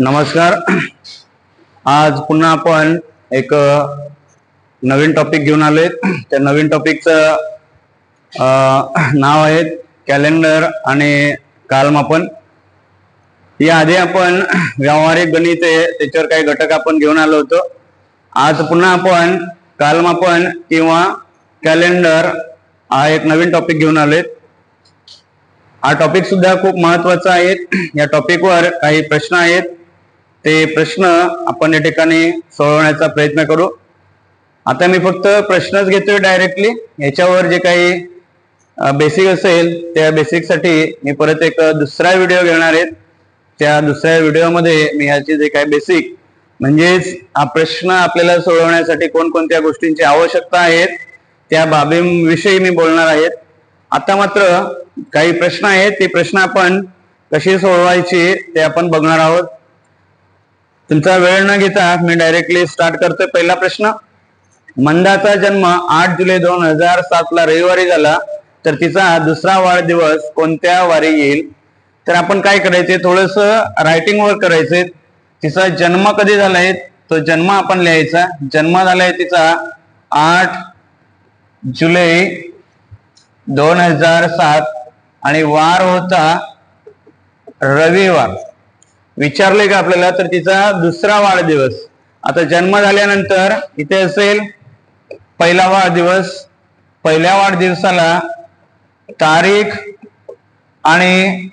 नमस्कार. आज पुन्हा आपण एक नवीन टॉपिक घेऊन आलो त्या नवीन टॉपिकचं नाव आहे कॅलेंडर आणि कालमापन याआधी आपण व्यावहारिक गणित आहे त्याच्यावर काही घटक आपण घेऊन आलो होतो. आज पुन्हा आपण कालमापन किंवा कॅलेंडर हा एक नवीन टॉपिक घेऊन आलोय. हा टॉपिक सुद्धा खूप महत्त्वाचा आहे. या टॉपिकवर काही प्रश्न आहेत. ते प्रश्न आपण या ठिकाणी सोडवण्याचा प्रयत्न करू. आता मी फक्त प्रश्नच घेतोय डायरेक्टली याच्यावर जे काही बेसिक असेल त्या बेसिकसाठी मी परत एक दुसरा व्हिडिओ घेणार आहे. त्या दुसऱ्या व्हिडिओमध्ये मी ह्याचे जे काही बेसिक म्हणजेच हा प्रश्न आपल्याला सोडवण्यासाठी कोणकोणत्या गोष्टींची आवश्यकता आहेत त्या बाबींविषयी मी बोलणार आहेत आता मात्र काही प्रश्न आहेत ते प्रश्न आपण कसे सोडवायचे ते आपण बघणार आहोत. तुमचा वेळ न घेता मी डायरेक्टली स्टार्ट करतोय. पहिला प्रश्न मंदाचा जन्म आठ जुलै दोन हजार सात ला रविवारी झाला तर तिचा दुसरा वाढदिवस कोणत्या वारी येईल? तर आपण काय करायचे? थोडस रायटिंग वर करायचे. तिचा जन्म कधी झालाय तो जन्म आपण लिहायचा. जन्म झालाय तिचा आठ जुलै दोन हजार सात आणि वार होता रविवार. विचारले का आपल्याला? तर तिचा दुसरा वाढदिवस. आता जन्म झाल्यानंतर इथे असेल पहिला वाढदिवस. पहिल्या वाढदिवसाला तारीख आणि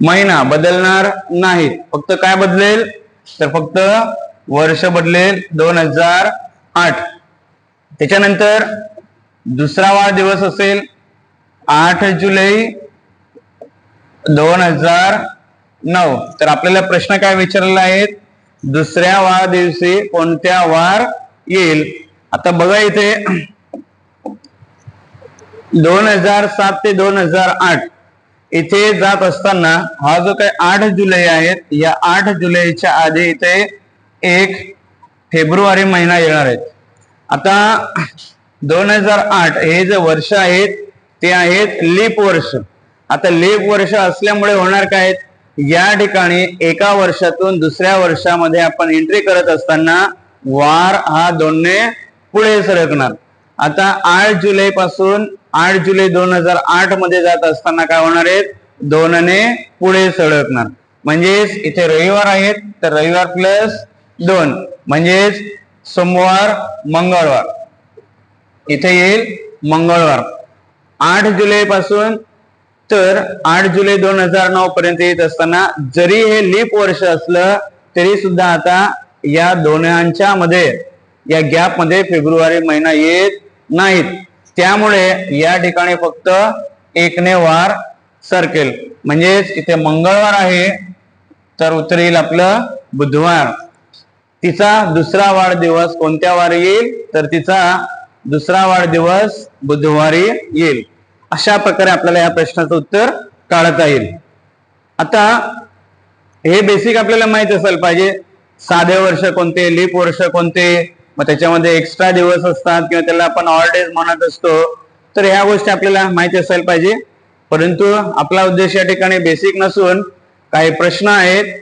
महिना बदलणार नाही फक्त काय बदलेल? तर फक्त वर्ष बदलेल दोन हजार आठ. त्याच्यानंतर दुसरा वाढदिवस असेल आठ जुलै दोन हजार नऊ. तर आपल्याला प्रश्न काय विचारलेला आहे? दुसऱ्या वाढदिवशी कोणत्या वार येईल? आता बघा इथे. दोन हजार सात ते दोन हजार आठ. इथे जात असताना हा जो काही आठ जुलै आहे या आठ जुलैच्या आधी इथे एक फेब्रुवारी महिना येणार आहे. आता दोन हजार आठ हे जे वर्ष आहेत ते आहेत लीप वर्ष. आता लीप वर्ष असल्यामुळे होणार काय या ठिकाणी एका वर्षातून दुसऱ्या वर्षामध्ये आपण एंट्री करत असताना वार हा दोनने पुढे सरकणार. आता आठ जुलै पासून आठ जुलै दोन हजार आठमध्ये जात असताना काय होणार आहेत दोनने पुढे सरकणार. म्हणजेच इथे रविवार आहेत तर रविवार प्लस दोन. म्हणजेच सोमवार मंगळवार. इथे येईल मंगळवार. आठ जुलै पासून तर आठ जुलै दोन हजार नऊ पर्यंत येत असताना जरी हे लीप वर्ष असलं तरी सुद्धा आता या दोन्हांच्या मध्ये या गॅपमध्ये फेब्रुवारी महिना येत नाहीत. त्यामुळे या ठिकाणी फक्त एकने वार सरकेल. म्हणजेच इथे मंगळवार आहे तर उत्तर येईल आपलं बुधवार. तिचा दुसरा वाढदिवस कोणत्या वारी येईल? तर तिचा दुसरा वाढदिवस बुधवारी येईल. अशा प्रकारे आपल्याला या प्रश्नाचं उत्तर काढता येईल. आता हे बेसिक आपल्याला माहीत असायला पाहिजे. साधे वर्ष कोणते लीप वर्ष कोणते मग त्याच्यामध्ये एक्स्ट्रा दिवस असतात किंवा त्याला आपण ऑल डेज म्हणत असतो. तर ह्या गोष्टी आपल्याला माहिती असायला पाहिजे. परंतु आपला उद्देश या ठिकाणी बेसिक नसून काही प्रश्न आहेत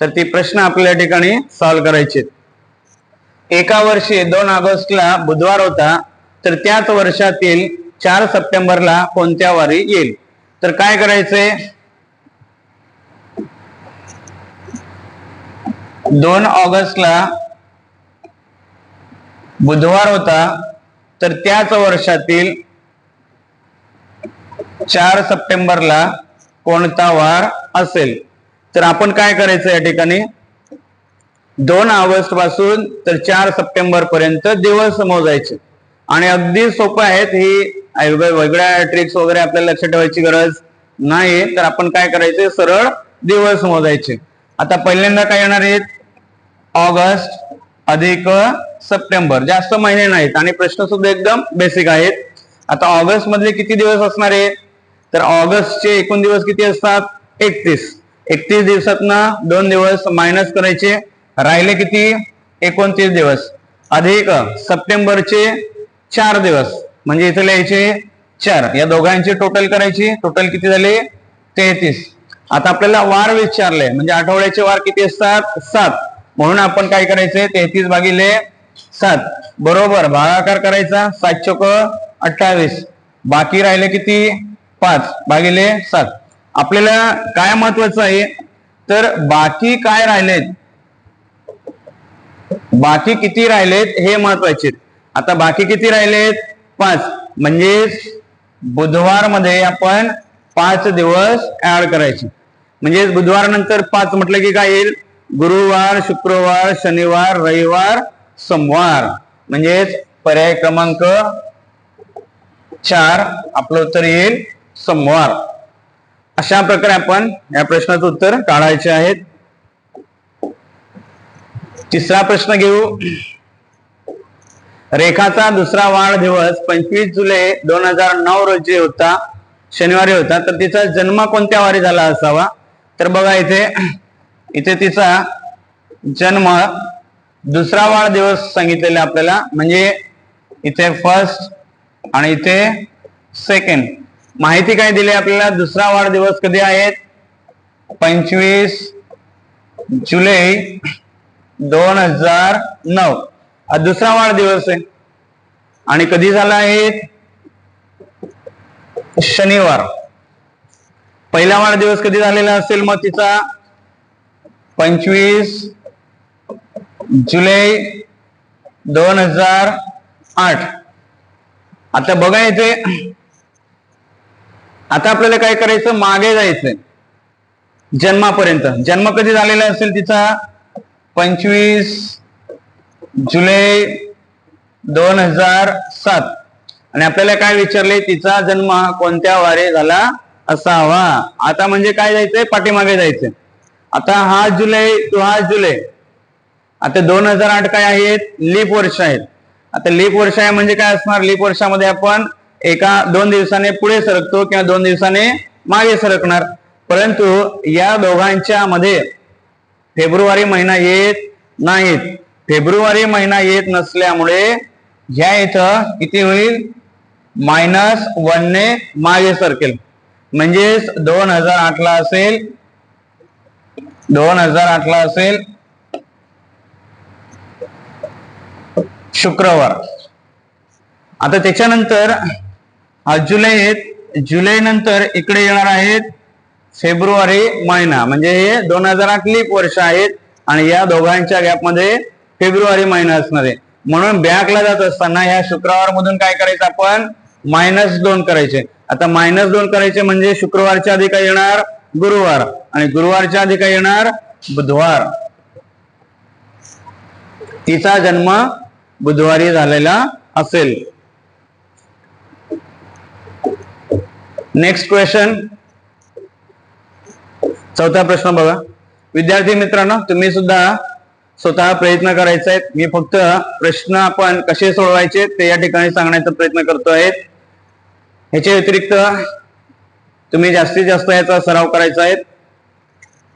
तर ते प्रश्न आपल्या ठिकाणी सॉल्व्ह करायचे एका वर्षी दोन ऑगस्टला बुधवार होता तर त्याच वर्षातील चार सप्टेंबरला कोणत्या वारी येईल? तर काय करायचंय? दोन ऑगस्टला बुधवार होता तर त्याच वर्षातील चार सप्टेंबरला कोणता वार असेल? तर आपण काय करायचं या ठिकाणी? दोन ऑगस्टपासून तर चार सप्टेंबर पर्यंत दिवस मोजायचे. आणि अगदी सोपं आहेत ही वेगळ्या ट्रिक्स वगैरे आपल्याला लक्षात ठेवायची गरज नाही तर आपण काय करायचे? सरळ दिवस मोजायचे. आता पहिल्यांदा काय येणार आहेत? ऑगस्ट अधिक सप्टेंबर. जास्त महिने नाहीत आणि प्रश्न सुद्धा एकदम बेसिक आहेत. आता ऑगस्ट मधले किती दिवस असणार आहेत? तर ऑगस्टचे एकूण दिवस किती असतात? एकतीस. एकतीस दिवसातनं दोन दिवस मायनस करायचे. राहिले किती? एकोणतीस दिवस. अधिक सप्टेंबरचे चार दिवस. म्हणजे इथे लिहायचे चार. या दोघांची टोटल करायची. टोटल किती झाले? तेहतीस. आता आपल्याला वार विचारले. म्हणजे आठवड्याचे वार किती असतात? सात. म्हणून आपण काय करायचंय? तेहतीस भागिले सात. बरोबर. भागाकार करायचा. सात चोक अठ्ठावीस. बाकी राहिले किती? पाच. भागिले सात. आपल्याला काय महत्वाचं आहे? तर बाकी काय राहिलेत? बाकी किती राहिलेत? हे महत्त्वाचे आता बाकी किती राहिलेत? पाच. म्हणजेच बुधवारमध्ये आपण पाच दिवस ऍड करायचे. म्हणजेच बुधवार नंतर पाच म्हटलं की काय येईल? गुरुवार शुक्रवार शनिवार रविवार सोमवार. म्हणजेच पर्याय क्रमांक चार आपलं उत्तर येईल सोमवार. अशा प्रकारे आपण या प्रश्नाचं उत्तर काढायचे आहेत. तिसरा प्रश्न घेऊ. रेखाचा दुसरा वाढदिवस पंचवीस जुलै दोन हजार नऊ रोजी होता शनिवारी होता. तर तिचा जन्म कोणत्या वारी झाला असावा? तर बघा इथे इथे तिचा जन्म दुसरा वाढदिवस सांगितलेला आपल्याला. म्हणजे इथे फर्स्ट आणि इथे सेकंड माहिती काय दिली आपल्याला? दुसरा वाढदिवस कधी आहेत पंचवीस जुलै दोन हजार नऊ. आज दुसरा वाढदिवस आहे. आणि कधी झाला आहे? शनिवार. पहिला वाढदिवस कधी झालेला असेल मग तिचा? पंचवीस जुलै दोन हजार आठ. आता बघा येते आता आपल्याला काय करायचं? मागे जायचंय. जन्मापर्यंत. जन्म कधी झालेला असेल तिचा? पंचवीस जुलै दोन हजार सात. आणि आपल्याला काय विचारले? तिचा जन्म कोणत्या वारे झाला असावा? आता म्हणजे काय जायचंय? पाठीमागे जायचंय. आता हा जुलै तो हा जुलै. आता दोन हजार आठ काय आहेत? लीप वर्ष आहेत. आता लीप वर्ष आहे म्हणजे काय असणार? लीप वर्षामध्ये आपण एका दोन दिवसाने पुढे सरकतो किंवा दोन दिवसाने मागे सरकणार. परंतु या दोघांच्या मध्ये फेब्रुवारी महिना येत नाहीत. फेब्रुवारी महिना येत नसल्यामुळे ह्या इथं किती होईल? मायनस वनने मागे सरकेल. म्हणजेच दोन हजार आठला असेल दोन हजार आठला असेल शुक्रवार. आता त्याच्यानंतर हा जुलै आहेत जुलै नंतर इकडे येणार आहेत फेब्रुवारी महिना. म्हणजे हे दोन हजार आठ लीप वर्ष आहेत आणि या दोघांच्या गॅपमध्ये फेब्रुवारी महिना असणार आहे म्हणून बॅकला जात असताना ह्या शुक्रवार मधून काय करायचं आपण? मायनस दोन करायचे. आता मायनस दोन करायचे म्हणजे शुक्रवारच्या आधी काय येणार? गुरुवार. आणि गुरुवारच्या आधी काय येणार? बुधवार. तिचा जन्म बुधवारी झालेला असेल. नेक्स्ट क्वेश्चन चौथा प्रश्न बघा. विद्यार्थी मित्रांनो तुम्ही सुद्धा स्वतः प्रयत्न करायचा आहे मी फक्त प्रश्न आपण कसे सोडवायचे ते या ठिकाणी सांगण्याचा प्रयत्न करतो आहे. ह्याच्या व्यतिरिक्त तुम्ही जास्तीत जास्त याचा सराव करायचा आहे.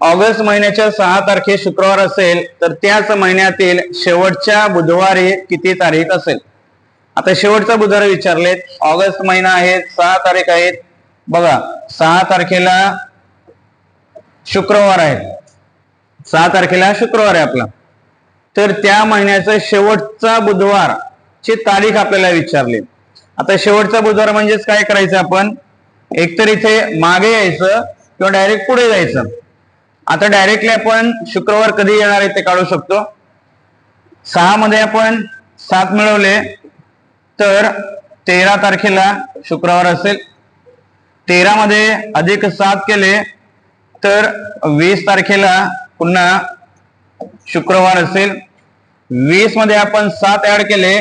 ऑगस्ट महिन्याच्या सहा तारखे शुक्रवार असेल तर त्याच महिन्यातील शेवटच्या बुधवारी किती तारीख असेल? आता शेवटचा बुधवार विचारलेत. ऑगस्ट महिना आहे सहा तारीख आहेत बघा सहा तारखेला शुक्रवार आहे. सहा तारखेला शुक्रवार आहे आपला. तर त्या महिन्याचा शेवटचा बुधवार ची तारीख आपल्याला विचारली. आता शेवटचा बुधवार म्हणजेच काय करायचं आपण? एकतर इथे मागे यायचं किंवा डायरेक्ट पुढे जायचं. आता डायरेक्टली आपण शुक्रवार कधी येणार आहे ते काढू शकतो. सहा मध्ये आपण सात मिळवले तर तेरा तारखेला शुक्रवार असेल. तेरा मध्ये अधिक सात केले तर वीस तारखेला पुन्हा शुक्रवार असेल. वीसमध्ये आपण सात ऍड केले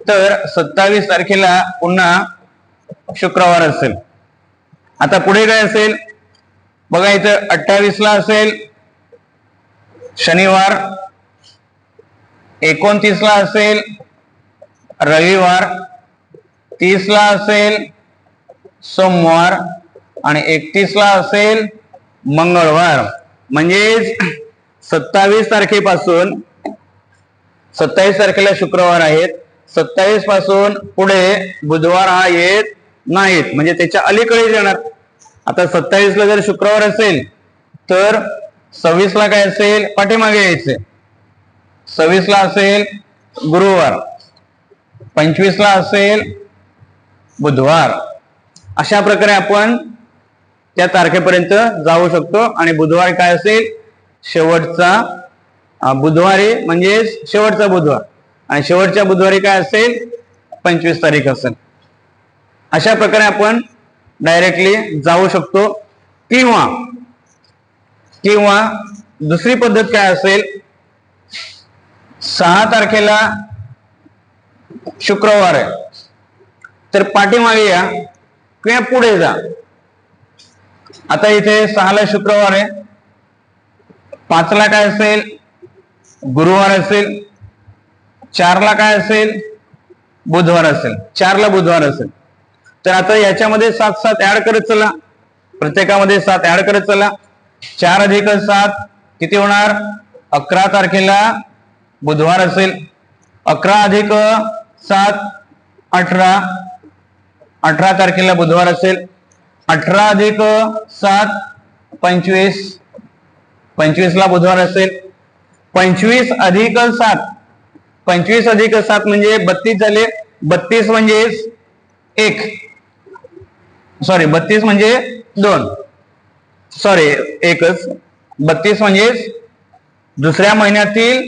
तर सत्तावीस तारखेला पुन्हा शुक्रवार असेल. आता पुढे काय असेल? बघा इथं अठ्ठावीस ला असेल. शनिवार एकोणतीस ला असेल. रविवार तीस ला असेल. सोमवार आणि एकतीस ला असेल. मंगळवार. म्हणजेच सत्तावीस तारखेपासून सत्तावीस तारखेला शुक्रवार आहेत. सत्तावीसपासून पुढे बुधवार हा येत नाहीत. म्हणजे त्याच्या अलीकडे येणार. आता सत्तावीस ला जर शुक्रवार असेल तर सव्वीस ला काय असेल? पाठीमागे यायचे सव्वीस ला असेल गुरुवार. पंचवीस ला असेल बुधवार. अशा प्रकारे आपण त्या तारखेपर्यंत जाऊ शकतो. आणि बुधवार काय असेल? शेवटचा बुधवारी म्हणजे शेवटचा बुधवार. आणि शेवटच्या बुधवारी काय असेल? पंचवीस तारीख असेल. अशा प्रकारे आपण डायरेक्टली जाऊ शकतो. किंवा किंवा दुसरी पद्धत काय असेल? सहा तारखेला शुक्रवार आहे. तर पाठीमागे या किंवा पुढे जा. आता इथे सहाला शुक्रवार आहे. पाचला काय असेल? गुरुवार असेल. चारला काय असेल? बुधवार असेल. चारला बुधवार असेल. तर आता याच्यामध्ये सात सात ऍड करत चला. प्रत्येकामध्ये सात ऍड करत चला. चार अधिक सात किती होणार? अकरा तारखेला बुधवार असेल. अकरा अधिक सात अठरा. अठरा तारखेला बुधवार असेल. अठरा अधिक सात पंचवीस. पंचवीस ला बुधवार असेल. पंचवीस अधिक सात. पंचवीस अधिक सात म्हणजे बत्तीस झाले. बत्तीस म्हणजे एक. सॉरी बत्तीस म्हणजे दोन. सॉरी एकच. बत्तीस म्हणजे दुसऱ्या महिन्यातील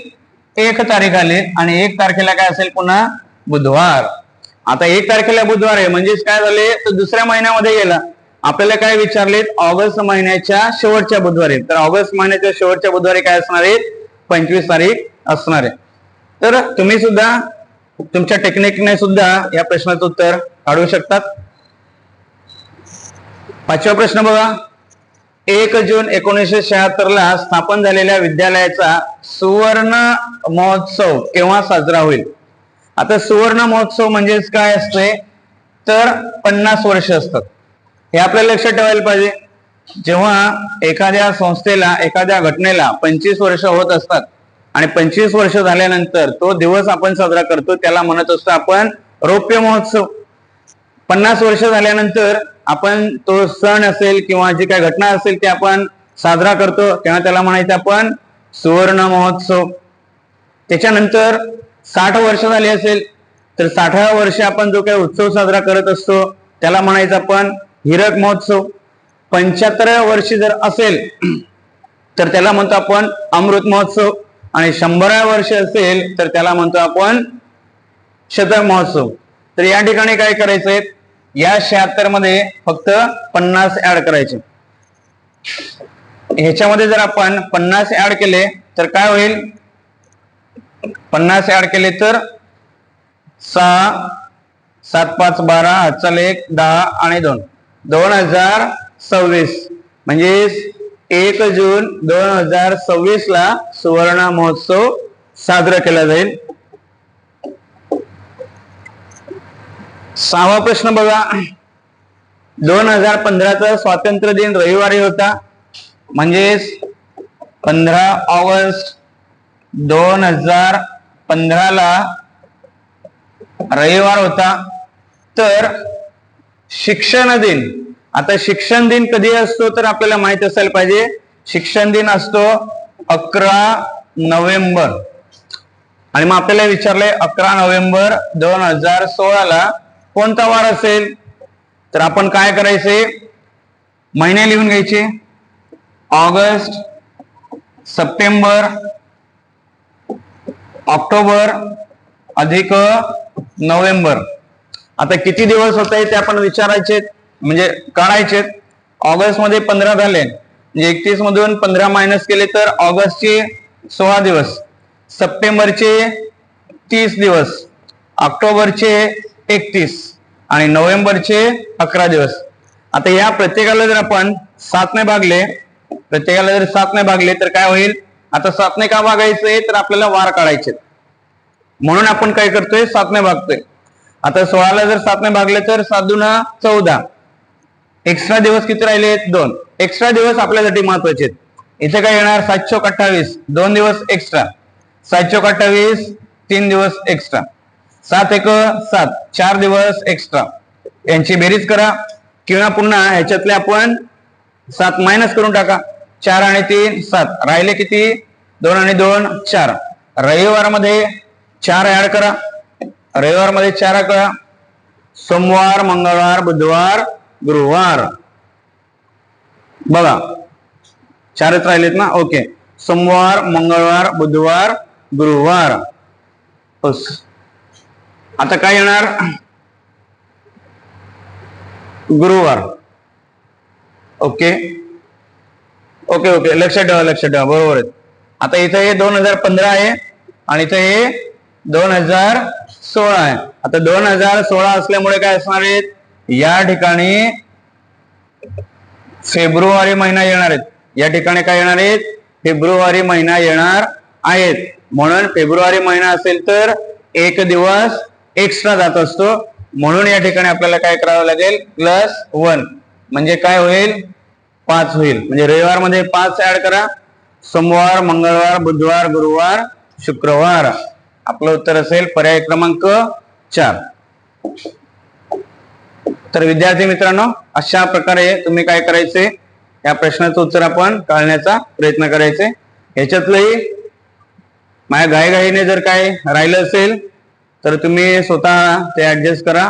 एक तारीख आली आणि एक तारखेला काय असेल पुन्हा? बुधवार. आता एक तारखेला बुधवार आहे. म्हणजेच काय झाले? तर दुसऱ्या महिन्यामध्ये गेला. आपल्याला काय विचारलेत? ऑगस्ट महिन्याच्या शेवटच्या बुधवारी. तर ऑगस्ट महिन्याच्या शेवटच्या बुधवारी काय असणार आहे पंचवीस तारीख असणार आहे. तर तुम्ही सुद्धा तुमच्या टेक्निकने सुद्धा या प्रश्नाचं उत्तर काढू शकतात. पाचवा प्रश्न बघा. एक जून एकोणीसशे शहात्तर ला स्थापन झालेल्या विद्यालयाचा सुवर्ण महोत्सव केव्हा साजरा होईल? आता सुवर्ण महोत्सव म्हणजेच काय असते तर पन्नास वर्ष असतात. हे आपल्याला लक्षात ठेवायला पाहिजे. जेव्हा एखाद्या संस्थेला एखाद्या घटनेला पंचवीस वर्ष होत असतात आणि पंचवीस वर्ष झाल्यानंतर तो दिवस आपण साजरा करतो त्याला म्हणत असतो आपण रौप्य महोत्सव. पन्नास वर्ष झाल्यानंतर आपण तो सण असेल किंवा जी काही घटना असेल ती आपण साजरा करतो तेव्हा त्याला म्हणायचं आपण सुवर्ण महोत्सव. त्याच्यानंतर साठ वर्ष झाली असेल तर साठाव्या वर्षी आपण जो काही उत्सव साजरा करत असतो त्याला म्हणायचं आपण हिरक महोत्सव पंच्याहत्तर वर्षी जर असेल तर त्याला म्हणतो आपण अमृत महोत्सव. आणि शंभराव्या वर्षी असेल तर त्याला म्हणतो आपण शतक महोत्सव. तर या ठिकाणी काय करायचंय? या शहात्तरमध्ये फक्त पन्नास ऍड करायचे. ह्याच्यामध्ये जर आपण पन्नास ऍड केले तर काय होईल? पन्नास ऍड केले तर सहा सात पाच बारा हातचाल एक दहा आणि दोन. दोन हजार सव्वीस. म्हणजे एक जून दोन हजार सव्वीस ला सुवर्ण महोत्सव साजरा केला जाईल. सहावा प्रश्न बघा. दोन हजार पंधराचा स्वातंत्र्य दिन रविवारी होता. म्हणजेच पंधरा ऑगस्ट दोन हजार पंधराला रविवार होता. तर शिक्षण दिन. आता शिक्षण दिन कधी असतो तर आपल्याला माहीत असायला पाहिजे. शिक्षण दिन असतो अकरा नोव्हेंबर. आणि मग आपल्याला विचारलंय अकरा नोव्हेंबर दोन हजार सोळाला कोणता वार असेल? तर आपण काय करायचे? महिने लिहून घ्यायचे. ऑगस्ट सप्टेंबर ऑक्टोबर अधिक नोव्हेंबर. आता किती दिवस होत आहे ते आपण विचारायचे म्हणजे काढायचे ऑगस्टमध्ये पंधरा झाले म्हणजे एकतीस मधून पंधरा मायनस केले तर ऑगस्टचे सोळा दिवस सप्टेंबरचे तीस दिवस ऑक्टोबरचे एकतीस आणि नोव्हेंबरचे अकरा दिवस. आता या प्रत्येकाला जर आपण सातने भागले प्रत्येकाला जर सातने भागले तर काय होईल? आता सातने का भागायचंय? तर आपल्याला वार काढायचे म्हणून आपण काय करतोय? सातने भागतोय. आता सोळाला जर सातने भागले तर सात दुना चौदा. एक्स्ट्रा दिवस किती राहिले? दोन. एक्स्ट्रा दिवस आपल्यासाठी महत्त्वाचे आहेत. इथे काय येणार? सातशे अठ्ठावीस. दोन दिवस एक्स्ट्रा सातशे अठ्ठावीस तीन दिवस एक्स्ट्रा सात एक सात. चार दिवस एक्स्ट्रा यांची बेरीज करा. किंवा पुन्हा ह्याच्यातले आपण सात मायनस करून टाका. चार आणि तीन सात. राहिले किती? दोन आणि दोन चार. रविवारामध्ये चार ऍड करा. रविवारमध्ये चार कळा सोमवार मंगळवार बुधवार गुरुवार. बघा चारच राहिलेत ना? ओके. सोमवार मंगळवार बुधवार गुरुवार. बस. आता काय येणार? गुरुवार. ओके. Okay okay. लक्षात ठेवा लक्षात ठेवा. बरोबर आहे. आता इथं हे दोन हजार पंधरा आहे आणि इथं हे दोन हजार सोळा आहे. आता दोन हजार सोळा असल्यामुळे काय असणार आहेत? या ठिकाणी फेब्रुवारी महिना येणार आहेत. या ठिकाणी काय येणार आहेत? फेब्रुवारी महिना येणार आहेत. म्हणून फेब्रुवारी महिना असेल तर एक दिवस एक्स्ट्रा जात असतो. म्हणून या ठिकाणी आपल्याला काय करावं लागेल? प्लस वन म्हणजे काय होईल? पाच होईल. म्हणजे रविवारमध्ये पाच ऍड करा. सोमवार मंगळवार बुधवार गुरुवार शुक्रवार. आपलं उत्तर असेल पर्याय क्रमांक चार. तर विद्यार्थी मित्रांनो अशा प्रकारे तुम्ही काय करायचे? या प्रश्नाचं उत्तर आपण काढण्याचा प्रयत्न करायचे. ह्याच्यातलंही माझ्या घाईघाईने जर काय राहिलं असेल तर तुम्ही स्वतः ते ऍडजस्ट करा.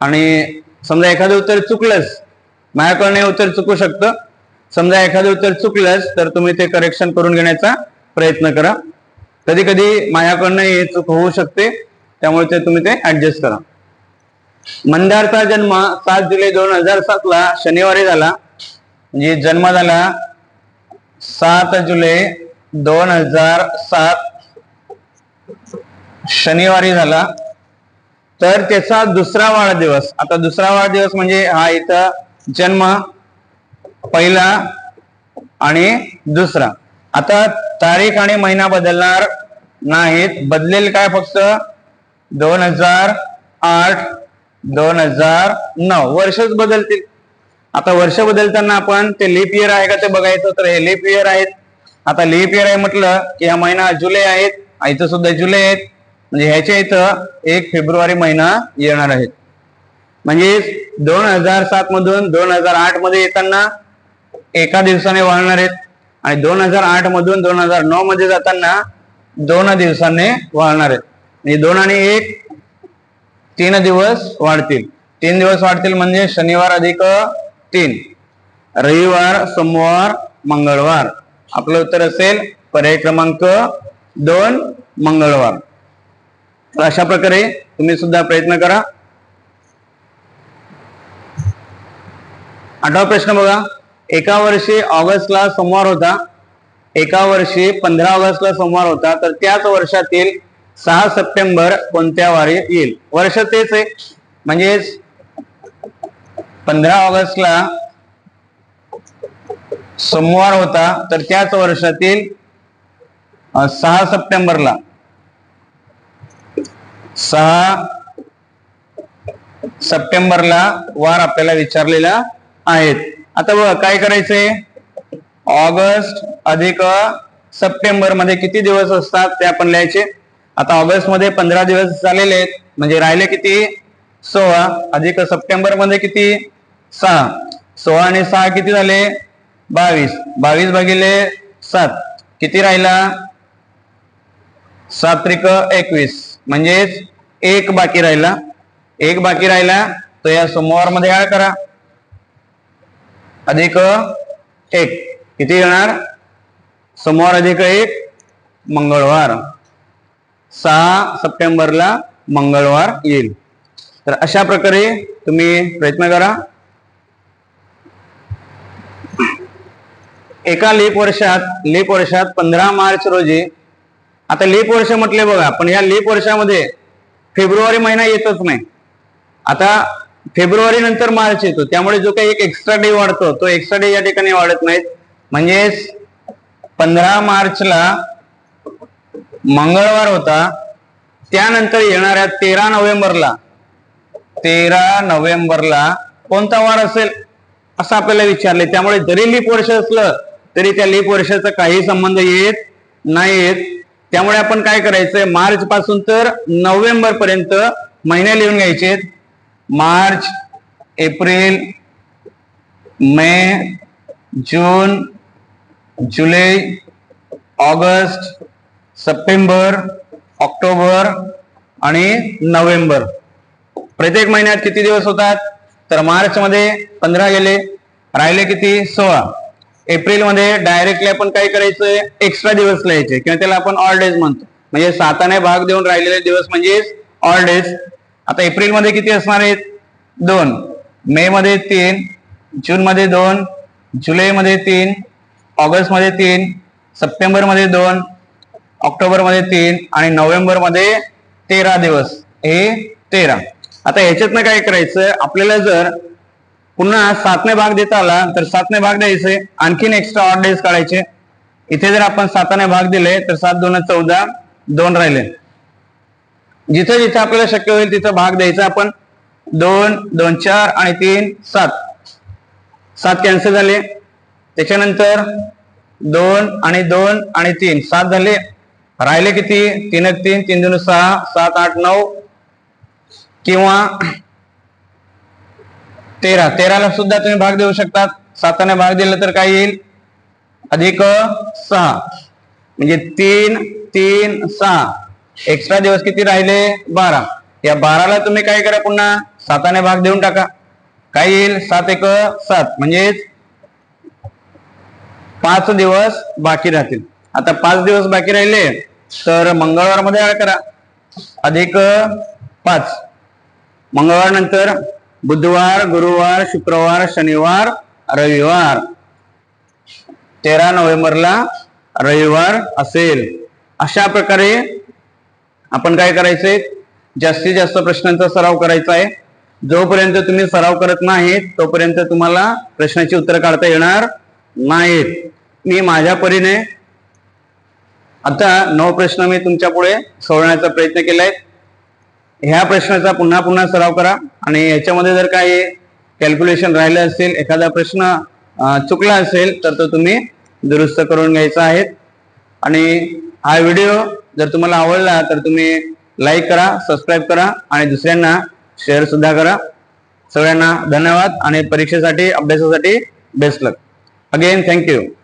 आणि समजा एखादं उत्तर चुकलंच माझ्याकडनं उत्तर चुकू शकतं. समजा एखादं उत्तर चुकलंच तर तुम्ही ते करेक्शन करून घेण्याचा प्रयत्न करा. कधी कधी माझ्याकडनं हे चूक होऊ शकते त्यामुळे ते तुम्ही ते ऍडजस्ट करा. मंदारचा जन्म सात जुलै दोन हजार सात ला शनिवारी झाला. म्हणजे जन्म झाला सात जुलै दोन हजार सात. शनिवारी झाला. तर त्याचा दुसरा वाढदिवस आता दुसरा वाढदिवस म्हणजे हा इथं जन्म पहिला आणि दुसरा. आता तारीख आणि महिना बदलणार नाहीत. बदलेल काय फक्त? दोन हजार आठ दोन हजार नऊ. वर्षच बदलतील. आता वर्ष बदलताना आपण ते लीप इयर आहे का ते बघायचं? तर हे लीप इयर आहेत. आता लिप इयर आहे म्हटलं की हा महिना जुलै आहेत. इथं सुद्धा जुलै आहेत. म्हणजे ह्याच्या इथं एक फेब्रुवारी महिना येणार आहेत. म्हणजे दोन हजार सात मधून दोन हजार आठमध्ये येताना एका दिवसाने वाढणार आहेत. आणि दोन हजार आठ मधून दोन हजार नऊ मध्ये जाताना दोन दिवसांनी वाढणार आहेत. म्हणजे दोन आणि एक तीन दिवस वाढतील. तीन दिवस वाढतील म्हणजे शनिवार अधिक तीन रविवार सोमवार मंगळवार. आपलं उत्तर असेल पर्याय क्रमांक दोन मंगळवार. तर अशा प्रकारे तुम्ही सुद्धा प्रयत्न करा. आठवा प्रश्न बघा. एका वर्षी ऑगस्टला सोमवार होता. एका वर्षी पंधरा ऑगस्टला सोमवार होता तर त्याच वर्षातील सहा सप्टेंबर कोणत्या वारी येईल? वर्ष तेच आहे. म्हणजेच पंधरा ऑगस्टला सोमवार होता तर त्याच वर्षातील सहा सप्टेंबरला. सहा सप्टेंबरला वार आपल्याला विचारलेला आहेत. आता बघा काय करायचंय? ऑगस्ट अधिक सप्टेंबरमध्ये किती दिवस असतात ते आपण लिहायचे? आता ऑगस्टमध्ये पंधरा दिवस झालेले आहेत. म्हणजे राहिले किती? सोळा. अधिक सप्टेंबरमध्ये किती? सहा. सोळा आणि सहा किती झाले? बावीस. बावीस भागिले सात. किती राहिला? सात त्रिक एकवीस. म्हणजेच एक बाकी राहिला. एक बाकी राहिला तर या सोमवारमध्ये काय करा. अधिक एक. किती येणार? सोमवार अधिक एक मंगळवार. सहा सप्टेंबरला मंगळवार येईल. तर अशा प्रकारे तुम्ही प्रयत्न करा. एका लीप वर्षात लीप वर्षात पंधरा मार्च रोजी आता लेप वर्ष म्हटले बघा पण या लीप वर्षामध्ये फेब्रुवारी महिना येतच नाही. आता फेब्रुवारी नंतर मार्च येतो त्यामुळे जो काही एक एक्स्ट्रा डे वाढतो तो एक्स्ट्रा डे या ठिकाणी वाढत नाहीत. म्हणजेच पंधरा मार्चला मंगळवार होता. त्यानंतर येणाऱ्या तेरा नोव्हेंबरला तेरा नोव्हेंबरला कोणता वार असेल असं आपल्याला विचारले. त्यामुळे जरी लीप वर्ष असलं तरी त्या लीप वर्षाचा काही संबंध येत नाही येत त्यामुळे आपण काय करायचंय? मार्च पासून तर नोव्हेंबर पर्यंत महिने लिहून घ्यायचे मार्च एप्रिल मे जून जुलै ऑगस्ट सप्टेंबर ऑक्टोबर आणि नोव्हेंबर. प्रत्येक महिन्यात किती दिवस होतात? तर मार्च मध्ये पंधरा गेले राहिले किती? सोळा. एप्रिलमध्ये डायरेक्टली आपण काय करायचंय एक्स्ट्रा दिवस लिहायचे किंवा त्याला आपण ऑल डेज म्हणतो. म्हणजे साताने भाग देऊन राहिलेले दिवस म्हणजेच ऑल डेज. आता एप्रिलमध्ये किती असणार आहेत? दोन. मे मध्ये तीन जून मध्ये दोन जुलै मध्ये तीन ऑगस्टमध्ये तीन सप्टेंबरमध्ये दोन ऑक्टोबरमध्ये तीन आणि नोव्हेंबरमध्ये तेरा दिवस. हे तेरा. आता ह्याच्यातनं काय करायचं? आपल्याला जर पुन्हा सातने भाग देता आला तर सातने भाग द्यायचे. आणखीन एक्स्ट्रा ऑड डेज काढायचे. इथे जर आपण साताने भाग दिले तर सात दोन चौदा दोन राहिले. जिथे जिथे आपल्याला शक्य होईल तिथं भाग द्यायचा आपण. दोन दोन चार आणि तीन सात. सात कॅन्सल झाले. त्याच्यानंतर दोन आणि दोन आणि तीन. सात झाले. राहिले किती? तीन एक तीन. तीन दोन सहा. सात आठ नऊ. किंवा तेरा. तेराला सुद्धा तुम्ही भाग देऊ शकतात. साताने भाग दिला तर काय येईल? अधिक सहा. म्हणजे तीन तीन सहा. एक्स्ट्रा दिवस किती राहिले? बारा. या बाराला तुम्ही काय करा पुन्हा? साताने भाग देऊन टाका. काय येईल? सात एक सात. म्हणजेच पाच दिवस बाकी राहतील. आता पाच दिवस बाकी राहिले तर मंगळवारमध्ये ऍड करा. अधिक पाच. मंगळवार नंतर बुधवार गुरुवार शुक्रवार शनिवार रविवार. तेरा नोव्हेंबरला रविवार असेल. अशा प्रकारे आपण काय करायचंय? जास्तीत जास्त प्रश्नांचा सराव करायचा आहे. जोपर्यंत तुम्ही सराव करत नाहीत तोपर्यंत तुम्हाला प्रश्नाची उत्तर काढता येणार नाहीत. मी माझ्या परीने आता नऊ प्रश्न मी तुमच्यापुढे सोडवण्याचा प्रयत्न केलाय ह्या प्रश्नाचा पुन्हा पुन्हा सराव करा आणि याच्यामध्ये जर काही कॅल्क्युलेशन राहिलं असेल एखादा प्रश्न चुकला असेल तर तो तुम्ही दुरुस्त करून घ्यायचा आहे. आणि हा व्हिडिओ जर तुम्हाला आवडला तर तुम्ही लाईक करा सबस्क्राईब करा आणि दुसऱ्यांना शेअर सुद्धा करा. सगळ्यांना धन्यवाद आणि परीक्षेसाठी अभ्यासासाठी best luck Again, thank you.